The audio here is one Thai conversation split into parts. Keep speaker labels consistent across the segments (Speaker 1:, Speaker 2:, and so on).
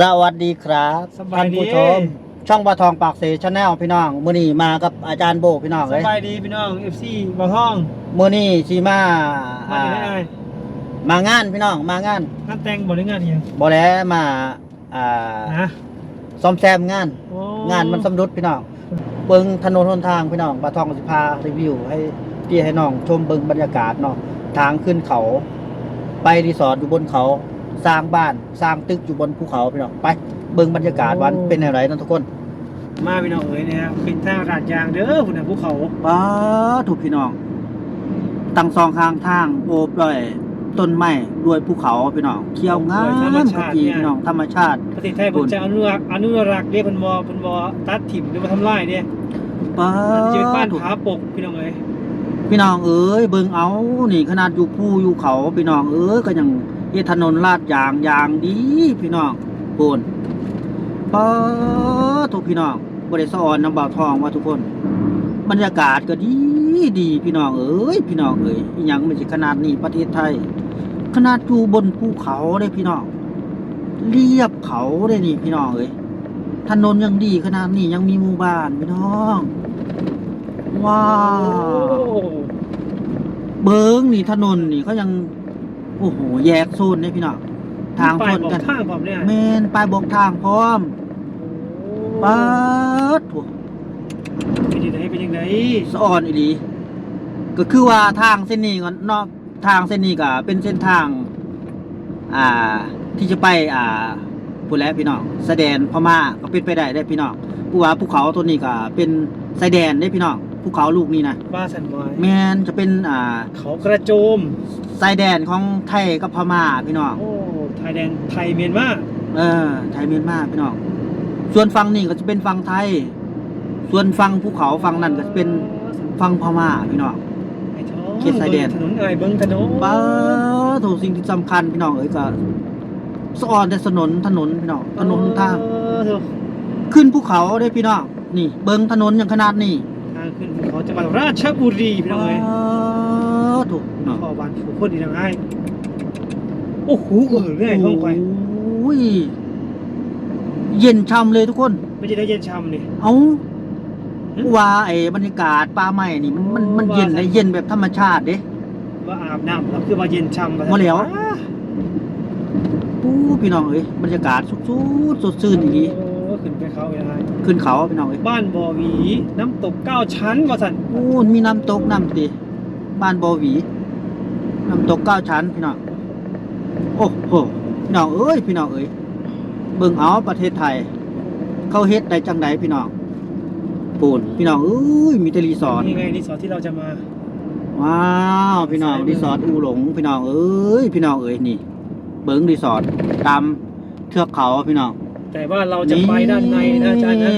Speaker 1: สวัสดีครับ
Speaker 2: สบายดี
Speaker 1: ท่านผู้ชม ช่องปลาทองปากเสชาแนลพี่น้องมื้อนี้มากับอาจารย์โบพี่น้อง
Speaker 2: ส
Speaker 1: เลย
Speaker 2: บายดีพี่น้อง FC บ่าวท้อง
Speaker 1: มื้อนี้สิมา
Speaker 2: มา
Speaker 1: อ่า
Speaker 2: ได้ไง
Speaker 1: มางานพี่น้องมางาน
Speaker 2: งานแต่งบ่หรืองานเหียง
Speaker 1: บ่แลมาอ่า
Speaker 2: ฮะ
Speaker 1: ซ่อมแซมงาน
Speaker 2: โอ้
Speaker 1: งานมันสำรุดพี่น้องเบิ่งถนนหนทางพี่น้องปลาทองสิพารีวิว ให้พี่ให้น้องชมเบิ่งบรรยากาศเนาะทางขึ้นเขา ไปรีสอร์ทอยู่บนเขา สร้างบ้านสร้างตึกอยู่บนภูเขาพี่น้องไป เบิ่งบรรยากาศวันเป็นแนวไหนเนาะทุกคน
Speaker 2: มาพี่น้องเอ๋ยนะครับเป็นทางราดยางเด้อพุ่นน่ะภูเขา
Speaker 1: ป้าถูกพี่น้องตั้งสองข้างทางโอบด้วยต้นไม้ด้วยภูเขาพี่น้องเขียวงามกะจีพี่น้องธรรมชาติ
Speaker 2: ประเทศไทยเพิ่นจะอนุรักษ์อนุรักษ์เด้เพิ่นบ่เพิ่นบ่ตัดถิ่มหรือว่าทำลายเด้
Speaker 1: ป้า
Speaker 2: จะเป็นบ้าน
Speaker 1: ถูก
Speaker 2: ผาปกพี่น้องเอ๋ย
Speaker 1: พี่น้องเอ้ยเบิ่งเอานี่ขนาดอยู่ภูอยู่เขาพี่น้องเอ้ยก็ยัง เฮ็ดถนนลาดยางยางดีพี่น้องโปนป้าถูกพี่น้องบ่ได้สอนน้ำบ่าวทองว่าทุกคน บรรยากาศก็ดีดีพี่น้องเอ้ยพี่น้องเอ้ยอีหยังไม่ใช่ขนาดนี้ประเทศไทย ขนาดอยู่บนภูเขาได้พี่น้องเรียบเขาได้นี่พี่น้องเอ้ยถนนยังดีขนาดนี้ยังมีหมู่บ้านพี่น้อง ว้า
Speaker 2: โอ้
Speaker 1: วเบิ้งนี่ถนนนี่เขายังโอ้โหแยกโซนได้พี่น้องทาง
Speaker 2: ไป
Speaker 1: ชน
Speaker 2: บอก
Speaker 1: กัน
Speaker 2: ทางพร้อมเนี่ย
Speaker 1: เมนปลายบอกทางพร้อมป๊าดโถ่
Speaker 2: เป็นจังไดเป็นจังได
Speaker 1: สะอ่อนอีหลีก็คือว่าทางเส้นนี้ก็เนอกทางเส้นนี้ก็เป็นเส้นทาง อ่า ที่จะไป อ่าพูดแล้วพี่น้องสายแดนพม่าก็เป็นไปได้ได้พี่น้องผู้ว่าภูเขาตัวนี้ก็เป็นสายแดนได้พี่น้องภูเขาลูกนี้นะ
Speaker 2: บ้าสันวาย
Speaker 1: แมนจะเป็นอ่า
Speaker 2: เขากระโจม
Speaker 1: สายแดนของไทยกับพม่าพี่น้อง
Speaker 2: โอ้ไทยแดนไทยเมียนมา
Speaker 1: เออ ไทยเมียนมาพี่น้อง ส่วนฝั่งนี้ก็จะเป็นฝั่งไทย ส่วนฝั่งภูเขาฝั่งนั้นก็จะเป็นฝั่งพม่าพี่น้อง
Speaker 2: ไอ้ท้อง
Speaker 1: เขตชายแดน
Speaker 2: ถนนไอ้เบิ้งถนน
Speaker 1: ป้าถูกสิ่งที่สำคัญพี่น้องเอ้ยก็สะออนแต่ถนนถนนพี่น้องถนนทาง
Speaker 2: เออเถอะ
Speaker 1: ขึ้นภูเขาได้พี่น้องนี่ เบิ่งถนนอย่างขนาดนี้
Speaker 2: ทางขึ้นภูเขาจังหวัดราชบุรีพี่น้องเอ้ย
Speaker 1: ถูก พี่น้อง
Speaker 2: ขอวันผูกคนดีทางไอ้โอ้โหเออเรื่อยท้องไป
Speaker 1: โอ้ยเย็นช่ำเลยทุกคน
Speaker 2: ไม่ใช่ได้เย็นช่ำนี่
Speaker 1: เอาว่าไอ้บรรยากาศป่าไม้นี่มันมันมันเย็นเลยเย็นแบบธรรมชาติเด้
Speaker 2: ว่าอาบน้ำแล้วคือว่าเย็นช่ำ
Speaker 1: บ่แล้ว ปู้พี่น้องเอ้ยบรรยากาศสุดๆสดชื่นอย่างนี้
Speaker 2: โอ้ขึ้นไปเขาไอ้
Speaker 1: ขึ้นเขาพี่น้องเอ้ย
Speaker 2: บ้านบ่อหวี น้ำตกเก้าชั้นว่าสัน
Speaker 1: โอ้มีน้ำตกน้ำติ บ้านบอหวีน้ำตกเก้าชั้นพี่น้องโอ้โหพี่น้องเอ้ยพี่น้องเอ้ยเบิ่งเอาประเทศไทย เขาเฮ็ดได้จังไดพี่น้องปูนพี่น้องเอ้ยมีแต่รีสอร์ท
Speaker 2: นี่ไงรีสอร์ทที่เราจะมา
Speaker 1: ว้าวพี่น้องรีสอร์ทอูหลงพี่น้องเอ้ยพี่น้องเอ้ยนี่ เบิ่งรีสอร์ทตามเทือกเขาพี่น้อง
Speaker 2: แต่ว่าเราจะไปด้านในนะอาจารย์นะ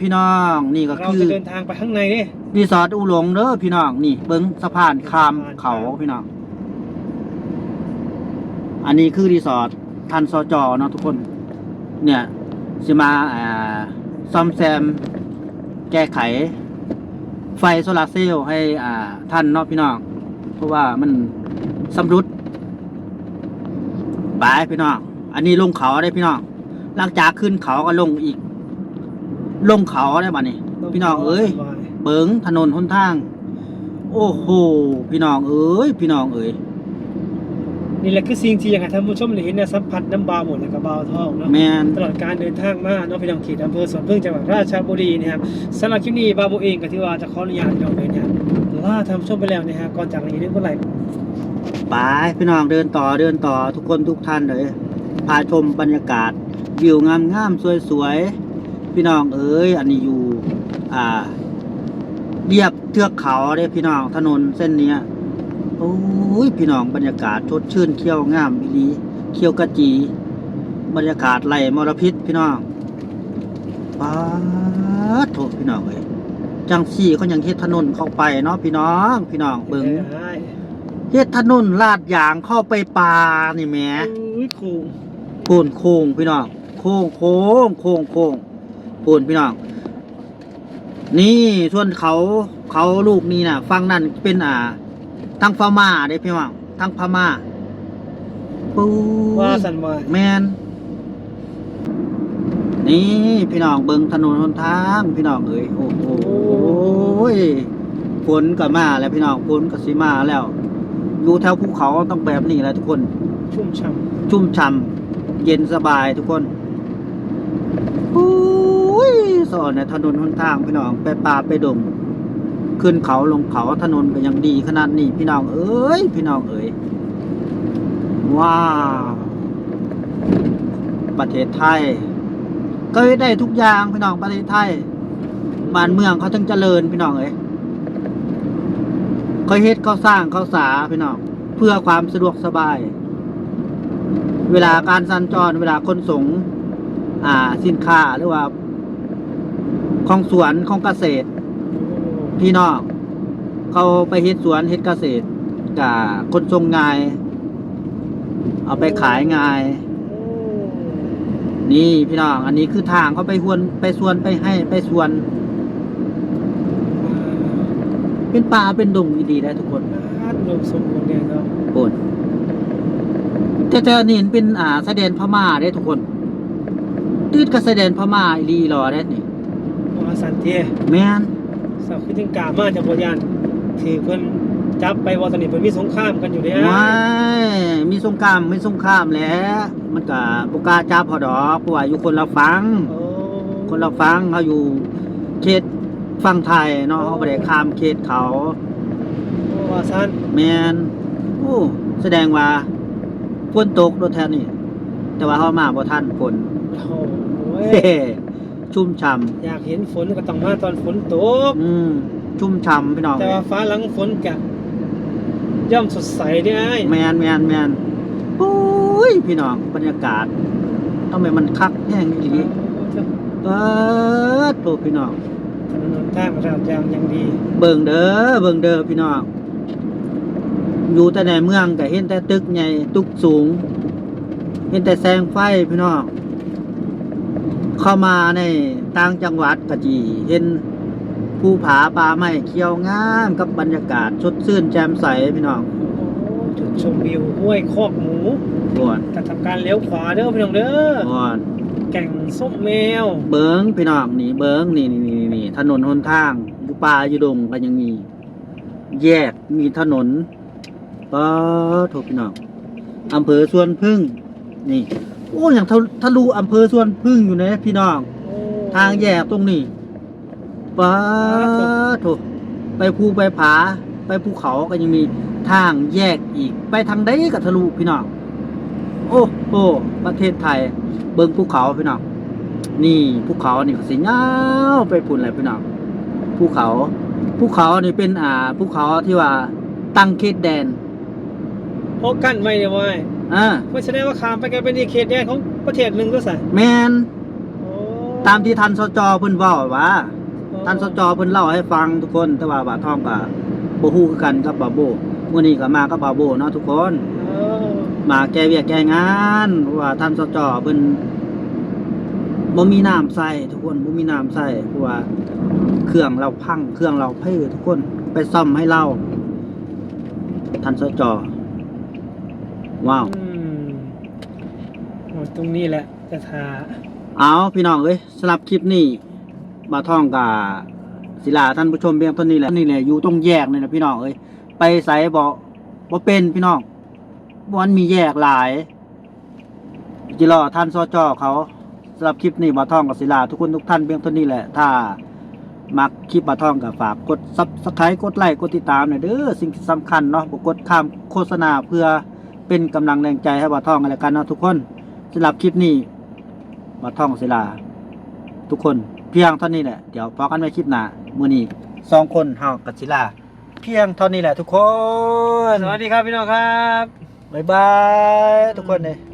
Speaker 1: พี่น้องนี่ก็
Speaker 2: เรา
Speaker 1: คือ
Speaker 2: จะเดินทางไปข้างในนี่
Speaker 1: รีสอร์ทอูหลงเด้อพี่น้องนี่ เบิ้งสะพานข้ามเขาพี่น้องอันนี้คือรีสอร์ททันซอจอเนาะทุกคน เนี่ยจะมาอ่าซ่อมแซม แก้ไข ไฟโซลาร์เซลล์ให้อ่าท่านเนาะพี่น้องเพราะว่ามันสำรุดบายพี่น้องอันนี้ลงเขาได้พี่น้อง หลังจากขึ้นเขาก็ลงอีก ลงเขาได้บ่นี่พี่น้องเอ้ยเบิงถนนหนทาง โอ้โหพี่น้องเอ้ยพี่น้องเอ้ย
Speaker 2: นี่แหละคือสิ่งที่อยากให้ท่านผู้ชมได้เห็นเนี่ยสัมผัสน้ำบาหมดแล้วก็บาวทองเนาะ
Speaker 1: แมน
Speaker 2: ตลอดการเดินทางมาเนาะพี่น้องเขตอำเภอสวนพึ่งจังหวัดราชบุรีนะครับสำหรับคลิปนี้บาโบเองก็ที่ว่าจะขออนุญาตพี่น้องเลยเนี่ยลาท่านผู้ชมไปแล้วนะฮะก่อนจากนี้เรื่องเมื่อไหร่
Speaker 1: ไปพี่น้องเดินต่อเดินต่อทุกคนทุกท่านเลยพาชมบรรยากาศ วิวงามงามสวยสวยๆพี่น้องเอ้ยอันนี้อยู่ อ่าเรียบเทือกเขาเด้พี่น้องถนนเส้นเนี้ยโอ้ยพี่น้องบรรยากาศชดชื่นเขี้ยวงามอีหลีเขี้ยวกะจี บรรยากาศไหลมลพิษพี่น้องป้าดโถพี่น้องเอ้ยจังสี่เขายังเฮ็ดถนนเข้าไปเนาะพี่น้อง พี่น้องเบิ่ง
Speaker 2: ได้
Speaker 1: เฮ็ดถนนลาดยางเข้าไปป่านี่แหม
Speaker 2: อุ้ยครู
Speaker 1: ปูนโค้งพี่น้อง โค้งโค้งโค้งโค้งปูนพี่น้อง นี่ส่วนเขาเขาลูกนี่น่ะฟังนั่นเป็นอ่าทางพม่าเด้พี่น้องทางพม่าปู
Speaker 2: ว่าสันวาย
Speaker 1: แมนนี่พี่น้องเบิ่งถนนหนทางพี่น้องเอ้ยโอ้โหฝนก็มาแล้วพี่น้องฝนก็สิมาแล้วอยู่แถวภูเขาต้องแบบนี้แหละทุกคน
Speaker 2: ชุ่มฉ่
Speaker 1: ชุ่มฉ่ำเย็นสบายทุกคนโอ้ย สอนในถนนหนทางพี่น้องไปป่าไปดงขึ้นเขาลงเขาถนนก็ยังดีขนาดนี้พี่น้องเอ้ยพี่น้องเอ้ยว้าวประเทศไทย ก็ได้ทุกอย่างพี่น้องประเทศไทยบ้านเมืองเขาจึงเจริญพี่น้องเอ้ยเขาเฮ็ดเขาสร้างเขาสาพี่น้องเพื่อความสะดวกสบาย เวลาการสัญจรเวลาขนส่งอ่าสินค้าหรือว่า ของสวนของเกษตรำพี่น้องเขาไปเฮ็ดสวนเฮ็ดเกษตรกับคนทรงง่าย เอาไปขายง่าย นี่พี่น้อง อันนี้คือทางเขาไปหวนไปสวนไปให้ไปสวน เป็นป่าเป็นดงดีๆได้ทุกคน
Speaker 2: บ้านรวมสมบูรณ์เนี่ยเนาะ
Speaker 1: โอนแต่แต่อันนี่เป็นอ่าแสดงพม่าได้ทุกคนติดกับแสดงพม่าอีหลีรอได้นี่
Speaker 2: ว่าสันเทีย
Speaker 1: แม่น
Speaker 2: สาวคือจึงกล้ามาจากบ่ยานถือเพิ่นจับไปว่าตอนนี้เพิ่นมีสงครามกันอยู่เด้
Speaker 1: ว้ายมีสงครามมีสงครามแหล้วมันก็บ่กล้าจับพอดอกเพราะว่าอยู่คนละฟัง
Speaker 2: โอ้
Speaker 1: คนละฟังเขาอยู่เขตฝั่งไทยเนาะเขาบ่ได้ข้ามเขตเขา
Speaker 2: ว่าซั่น
Speaker 1: แม่นโอ้แสดงว่าฝนตกโดนแทนนี่ แต่ว่าเฮามาบ่ทันฝน
Speaker 2: โอ้โห
Speaker 1: เฮ้ ชุ่มฉ่ำ
Speaker 2: อยากเห็นฝนก็ต้องมาตอนฝนตก
Speaker 1: อืมชุ่มฉ่ำพี่น้อง
Speaker 2: แต่ว่าฟ้าหลังฝนก็ย่อมสดใสได้
Speaker 1: แมนแมนแมนโอ้ยพี่น้องบรรยากาศทำไมมันคักแห้งอีหลีเปิดโตพี่น้อง
Speaker 2: ถนนทางราดยางยังดี
Speaker 1: เบิ่งเด้อเบิ่งเด้อพี่น้องอยู่แต่ในเมืองก็เห็นแต่ตึกใหญ่ตึกสูง เห็นแต่แสงไฟพี่น้อง เข้ามาในต่างจังหวัดก็จีเห็นภูผาป่าไม้เขียวงามกับบรรยากาศสดชื่นแจ่มใสพี่น้อง
Speaker 2: โอ้จุดชมวิวห้วยคอกหมู
Speaker 1: ก่อน
Speaker 2: จะทำการเลี้ยวขวาเด้อพี่น้องเด้อ
Speaker 1: ก่อน
Speaker 2: แก่งส้มแมว
Speaker 1: เบิงพี่น้องนี่เบิงนี่นี่นี่นี่ถนนหนทางอยู่ป่าอยู่ดงก็ยังมี แยกมีถนนป้าโทพี่น้องอำเภอสวนพึ่งนี่ โอ้อย่างทะทะลุอำเภอสวนพึ่งอยู่นะพี่น้อง ทางแยกตรงนี้ป้าโถไปภูไปผา ไปภูเขาก็ยังมีทางแยกอีก ไปทางใดก็ทะลุพี่น้อง โอ้โหประเทศไทย เบิ่งภูเขาพี่น้องนี่ภูเขานี่ก็สิยาวไปพุ่นเลยพี่น้องภูเขาภูเขานี่เป็นอ่าภูเขาที่ว่าตั้งเขตแดน
Speaker 2: เพราะกั้นไว้เนี่ยไว้
Speaker 1: อ่า
Speaker 2: เพราะแสดงว่าขามไปกันเป็นอีกเขตแดนของประเทศหนึ่งก็ใส่
Speaker 1: แมนตามที่ทันสจเพิ่นเว้าว่าทันสจเพิ่นเล่าให้ฟังทุกคนแต่ว่าบาทองก็บ่ฮู้คือกันกับบาโบมื้อนี้ก็มากับบาโบเนาะทุกคนมาแก้เวียกแก้งานเพราะว่าท่านสจเพิ่นบ่มีน้ำใส่ทุกคนบ่มีน้ำใส่เพราะว่าเครื่องเราพังเครื่องเราเพ่ทุกคนไปซ่อมให้เราท่านสจ ว้าว
Speaker 2: อืมโอ้ตรงนี้แหละจะทา
Speaker 1: เอาพี่น้องเอ้ยสำหรับคลิปนี้บาท่องกับศิลาท่านผู้ชมเพียงเท่านี้แหละนี่แหละอยู่ตรงแยกนี่นะพี่น้องเอ้ยไปใส่บ่บ่เป็นพี่น้องบ่มันมีแยกหลายจิรอท่านสจเขาสำหรับคลิปนี้บาท่องกับศิลาทุกคนทุกท่านเพียงเท่านี้แหละ ถ้ามักคลิปบาท่องกับฝากกดซับสไครต์กดไลค์กดติดตามหน่อยเด้อสิ่งสำคัญเนาะบ่กดข้ามโฆษณาเพื่อ เป็นกำลังแรงใจให้บาท่องกันแล้วกันเนาะทุกคนสำหรับคลิปนี้มาท่องศิลา ทุกคนเพียงเท่านี้แหละเดี๋ยวพอกันไว้คลิปหน้ามื้อนี้สองคนเฮากับศิลา เพียงเท่านี้แหละทุกคน
Speaker 2: สวัสดีครับพี่น้องครับ
Speaker 1: บ๊ายบายทุกคนเลย